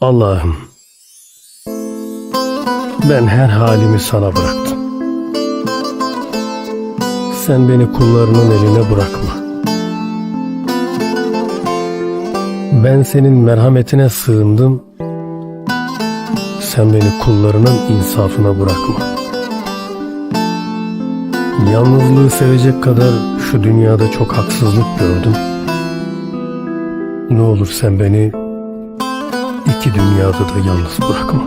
Allah'ım ben her halimi sana bıraktım. Sen beni kullarının eline bırakma. Ben senin merhametine sığındım. Sen beni kullarının insafına bırakma. Yalnızlığı sevecek kadar şu dünyada çok haksızlık gördüm. Ne olur sen beni iki dünyada da yalnız bırakma.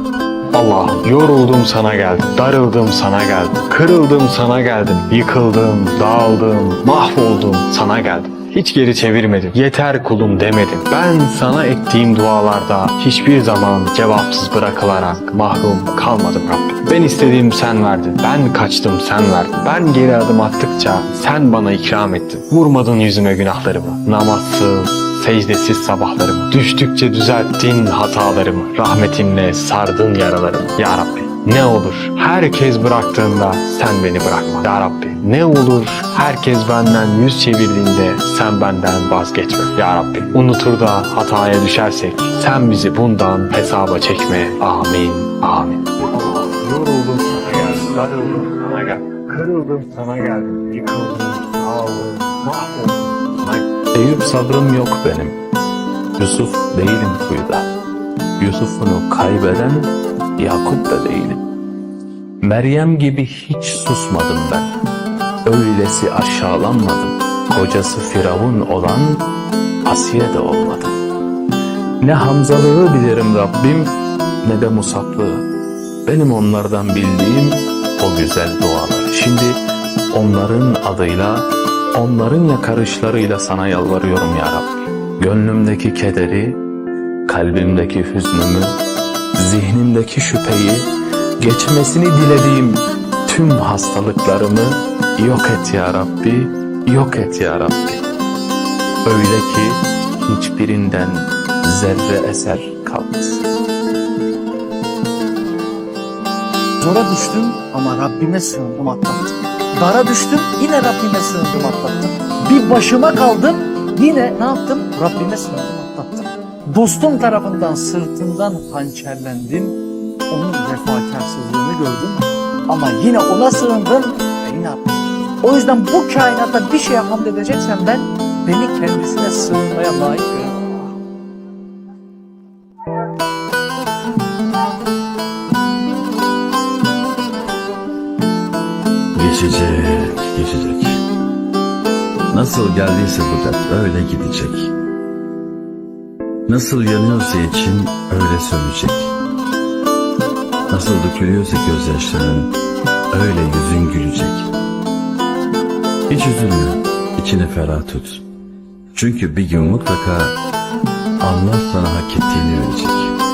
Allah yoruldum sana geldim, darıldım sana geldim, kırıldım sana geldim, yıkıldım, dağıldım, mahvoldum sana geldim. Hiç geri çevirmedim, yeter kulum demedim. Ben sana ettiğim dualarda hiçbir zaman cevapsız bırakılarak mahrum kalmadım Rabbim. Ben istediğim sen verdin, ben kaçtım sen verdin. Ben geri adım attıkça sen bana ikram ettin. Vurmadın yüzüme günahlarımı, namazsız, secdesiz sabahlarımı. Düştükçe düzelttin hatalarımı. Rahmetinle sardın yaralarımı. Ya Rabbi ne olur herkes bıraktığında sen beni bırakma. Ya Rabbi ne olur herkes benden yüz çevirdiğinde sen benden vazgeçme. Ya Rabbi unutur da hataya düşersek sen bizi bundan hesaba çekme. Amin. Amin. Yoruldum sana geldim. Kırıldım sana geldim. Yıkıldım. Dağıldım. Mahvoldum. Eyüp sabrım yok benim. Yusuf değilim kuyuda. Yusuf'unu kaybeden Yakup da değilim. Meryem gibi hiç susmadım ben. Öylesi aşağılanmadım. Kocası Firavun olan Asiye de olmadım. Ne Hamzalığı bilirim Rabbim ne de Musablığı. Benim onlardan bildiğim o güzel dualar. Şimdi onların adıyla, onların yakarışlarıyla sana yalvarıyorum ya Rabbi. Gönlümdeki kederi, kalbimdeki hüznümü, zihnimdeki şüpheyi, geçmesini dilediğim tüm hastalıklarımı yok et ya Rabbi, yok et ya Rabbi. Öyle ki hiçbirinden zerre eser kalmasın. Zora düştüm ama Rabbime sığındım atlattım. Dara düştüm yine Rabbime sığındım atlattım. Bir başıma kaldım yine ne yaptım? Rabbime sığındım atlattım. Dostum tarafından sırtından hançerlendim. Onun vefakarsızlığını gördüm. Ama yine ona sığındım ve yine attım. O yüzden bu kainata bir şeye hamd edeceksem ben beni kendisine sığınmaya layık görüyorum. Geçecek, geçecek. Nasıl geldiyse bu dert öyle gidecek. Nasıl yanıyorsa için öyle sönecek. Nasıl dökülüyorsa gözyaşların öyle yüzün gülecek. Hiç üzülme, içini ferah tut. Çünkü bir gün mutlaka Allah sana hak ettiğini verecek.